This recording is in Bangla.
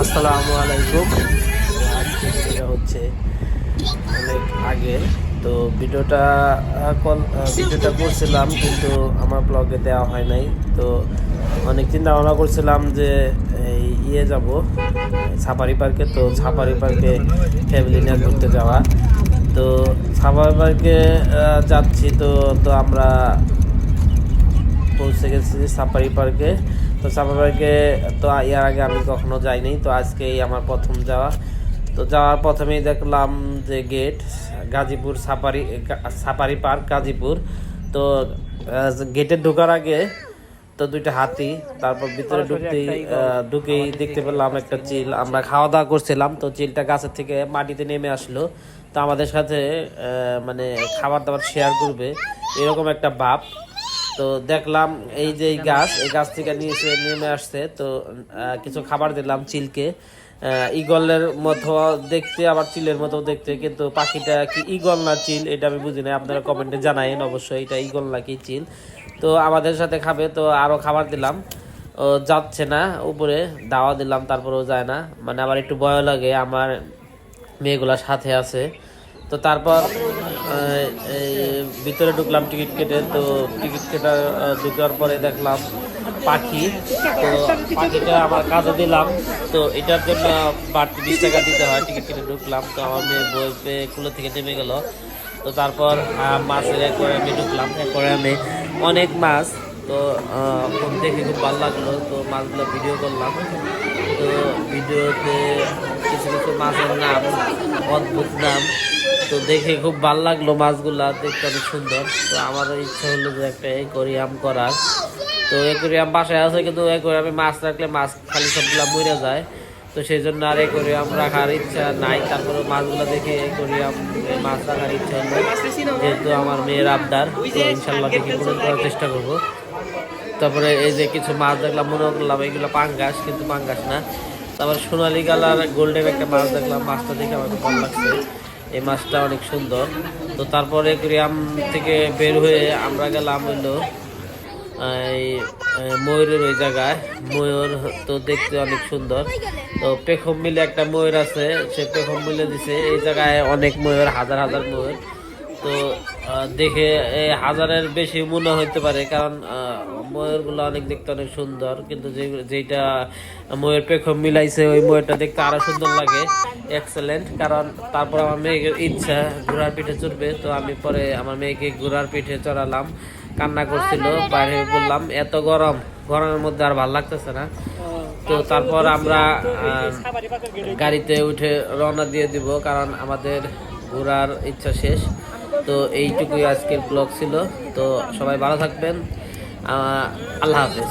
আসসালামু আলাইকুম। আজকে ভিডিওটা হচ্ছে অনেক আগে। তো ভিডিওটা কল- ভিডিওটা করছিলাম, কিন্তু আমার ব্লগে দেওয়া হয় নাই। তো অনেক চিন্তা ভাবনা করছিলাম যে এই ইয়ে যাব, সাফারি পার্কে। তো সাফারি পার্কে ফ্যামিলি নিয়ে ঘুরতে যাওয়া। তো সাফারি পার্কে যাচ্ছি। তো তো আমরা পৌঁছে গেছি সাফারি পার্কে। তো সাফারি পার্কে তো এর আগে আমি কখনো যাইনি তো আজকেই আমার প্রথম যাওয়া। তো যাওয়ার প্রথমেই দেখলাম যে gate Gazipur safari safari park Gazipur. তো গেটে ঢোকার আগে তো দুইটা হাতি তারপর ভিতরে ঢুকতেই আহ, ঢুকেই দেখতে পেলাম একটা চিল। আমরা খাওয়া দাওয়া করছিলাম তো চিলটা গাছের থেকে মাটিতে নেমে আসলো। তো আমাদের সাথে আহ, মানে খাবার দাবার শেয়ার করবে এরকম একটা ভাব তো দেখলাম এই যে গাছ, এই গাছ থেকে নিচে নেমে আসছে, তো কিছু খাবার দিলাম চিলকে। ইগলের মতো দেখতে, আবার চিলের মতো দেখতে, কিন্তু পাখিটা কি ইগল না চিল, এটা আমি বুঝি না, আপনারা কমেন্টে জানাইন অবশ্যই এটা ইগল না কি চিল। তো আমাদের সাথে খাবে, তো আরও খাবার দিলাম। ও যাচ্ছে না উপরে, দাওয়া দিলাম, তারপরেও যায় না। মানে আবার একটু ভয় লাগে, আমার মেয়েগুলা সাথে আছে। তো তারপর ভিতরে ঢুকলাম টিকিট কেটে, তো টিকিট কেটে ঢুকার পরে দেখলাম পাখি। তো পাখিটা আমার কাজে দিলাম। তো এটার জন্য বাড়তি বিশ টাকা দিতে হয়, টিকিট কেটে ঢুকলাম। তো আমার মেয়ে বই কুলো থেকে নেমে গেলো। তো তারপর মাছের অ্যাকোয়ারিয়ামে ঢুকলাম। অ্যাকোয়ারিয়ামে অনেক মাছ। তো ফোন দেখে খুব ভালো লাগল। তো মাছগুলো ভিডিও করলাম। তো ভিডিওতে কিছু কিছু মাছের নাম, অদ্ভুত নাম। তো দেখে খুব ভালো লাগল মাছগুলা, দেখতে অনেক সুন্দর। তো আমারও ইচ্ছা হলো যে একটা অ্যাকোয়ারিয়াম করার। তো অ্যাকোয়ারিয়াম বাসায় আছে, কিন্তু অ্যাকোয়ারিয়ামে মাছ রাখলে মাছ খালি সবগুলা মরে যায়। তো সেই জন্য আর অ্যাকোয়ারিয়াম রাখার ইচ্ছা নাই। তারপরে মাছগুলো দেখে অ্যাকোয়ারিয়াম মাছ রাখার ইচ্ছা হলো, যেহেতু আমার মেয়ের আবদার। তো ইনশাল্লাহ দেখে পূরণ করার চেষ্টা করব। তারপরে এই যে কিছু মাছ দেখলাম, মনে করলাম এগুলো পাঙ্গাস, কিন্তু পাঙ্গাস না। তারপর সোনালি কালার গোল্ডেন একটা মাছ দেখলাম। মাছটা দেখে আমার ভালো লাগছে। এই মাছটা অনেক সুন্দর। তো তারপরে গ্রাম থেকে বের হয়ে আমরা গেলাম হইল, এই ময়ূরের ওই জায়গায়। ময়ূর তো দেখতে অনেক সুন্দর। তো পেখম মিলে একটা ময়ূর আছে, সে পেখম মিলে দিছে। এই জায়গায় অনেক ময়ূর, হাজার হাজার ময়ূর। তো দেখে হাজারের বেশি মনে হইতে পারে, কারণ ময়ূরগুলো অনেক দেখতে অনেক সুন্দর, কিন্তু যেটা ময়ূর পেখম মিলাইছে, ওই ময়ূরটা দেখতে আরও সুন্দর লাগে। এক্সেলেন্ট কারণ তারপর আমার মেয়ের ইচ্ছা, ঘোড়ার পিঠে চড়বে, তো আমি পরে আমার মেয়েকে ঘোড়ার পিঠে চড়ালাম। কান্না করছিল, বাইরে বললাম, এত গরম, গরমের মধ্যে আর ভালো লাগতেছে না। তো তারপর আমরা গাড়িতে উঠে রওনা দিয়ে দিব, কারণ আমাদের ঘোরার ইচ্ছা শেষ। তো এইটুকুই আজকের ব্লগ ছিল। তো সবাই ভালো থাকবেন। আল্লাহ হাফেজ।